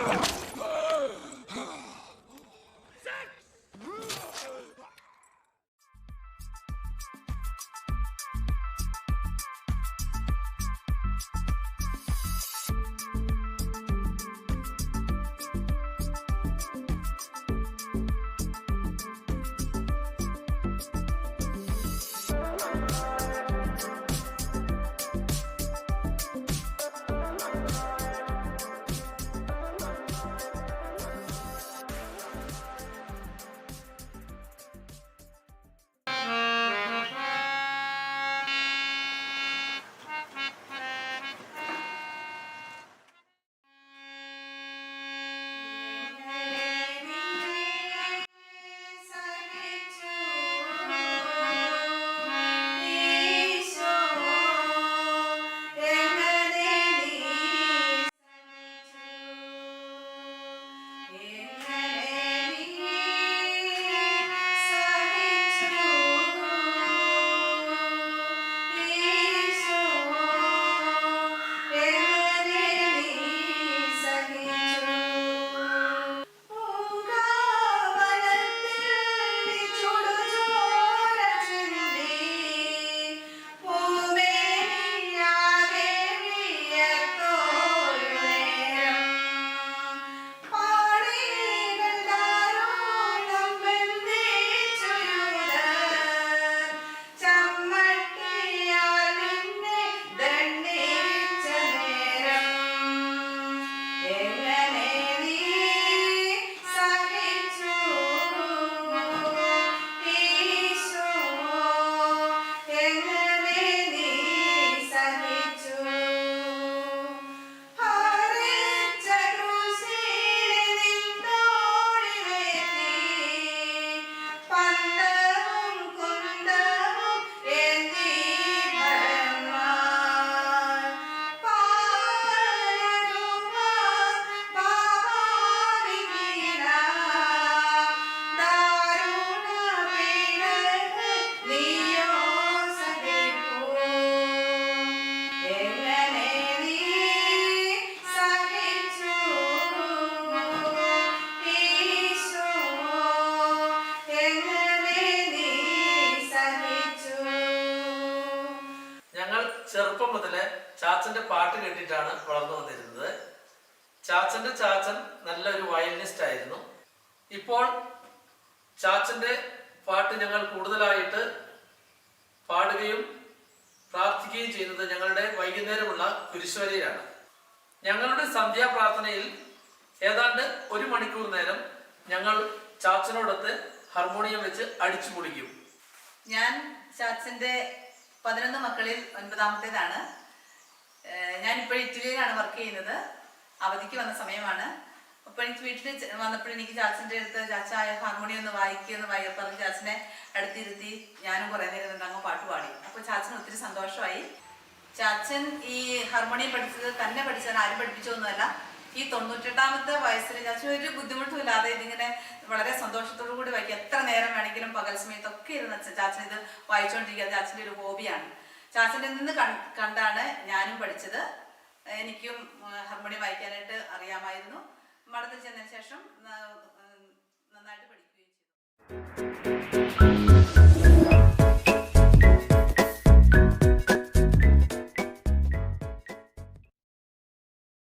Ugh. ചാച്ചന്റെ പാട്ട് കേട്ടിട്ടാണ് വളർന്നു വന്നിരുന്നത്. ചാച്ചന്റെ ചാച്ചൻ നല്ലൊരു വയലിനിസ്റ്റ് ആയിരുന്നു. ഇപ്പോൾ ചാച്ചന്റെ പാട്ട് ഞങ്ങൾ കൂടുതലായിട്ട് പാടുകയും പ്രാർത്ഥിക്കുകയും ചെയ്യുന്നത് ഞങ്ങളുടെ വൈകുന്നേരമുള്ള കുരിശുവരയിലാണ്. ഞങ്ങളുടെ സന്ധ്യാപ്രാർത്ഥനയിൽ ഏതാണ്ട് ഒരു മണിക്കൂർ നേരം ഞങ്ങൾ ചാച്ചനോടൊത്ത് ഹാർമോണിയം വെച്ച് അടിച്ചു പൊളിക്കും ഞാൻ ചാച്ചന്റെ പതിനൊന്ന് മക്കളിൽ ഒൻപതാമത്തേതാണ്. ഞാൻ ഇപ്പോൾ ഇറ്റലിയിലാണ് വർക്ക് ചെയ്യുന്നത്. അവധിക്ക് വന്ന സമയമാണ്. അപ്പോൾ എനിക്ക് വീട്ടിൽ വന്നപ്പോൾ എനിക്ക് ചാച്ചന്റെ അടുത്ത് ചാച്ച ഹാർമോണിയം ഒന്ന് വായിക്കുക എന്ന് വായി പറഞ്ഞ് ചാച്ചനെ അടുത്തിരുത്തി ഞാനും കുറേ നേരം നിന്ന് അങ്ങ് പാട്ട് പാടി. അപ്പോൾ ചാച്ചന് ഒത്തിരി സന്തോഷമായി. ചാച്ചൻ ഈ ഹാർമോണിയം പഠിച്ചത് തന്നെ പഠിച്ചാൽ ആരും പഠിപ്പിച്ചൊന്നുമല്ല ഈ തൊണ്ണൂറ്റെട്ടാമത്തെ വയസ്സിൽ ചാച്ചൻ ഒരു ബുദ്ധിമുട്ടും ഇല്ലാതെ ഇതിങ്ങനെ വളരെ സന്തോഷത്തോടു കൂടി വായിക്കും. എത്ര നേരം വേണമെങ്കിലും പകൽ സമയത്തൊക്കെ ഇരുന്ന് ചാച്ചൻ ഇത് വായിച്ചുകൊണ്ടിരിക്കുക ചാച്ചന്റെ ഒരു ഹോബിയാണ് ചാച്ചന്റെ നിന്ന് കണ്ടാണ് ഞാനും പഠിച്ചത്. എനിക്കും ഹാർമോണിയം വായിക്കാനായിട്ട് അറിയാമായിരുന്നു. മഠത്തിൽ ചെന്നതിന് ശേഷം നന്നായിട്ട് പഠിക്കുകയും ചെയ്തു.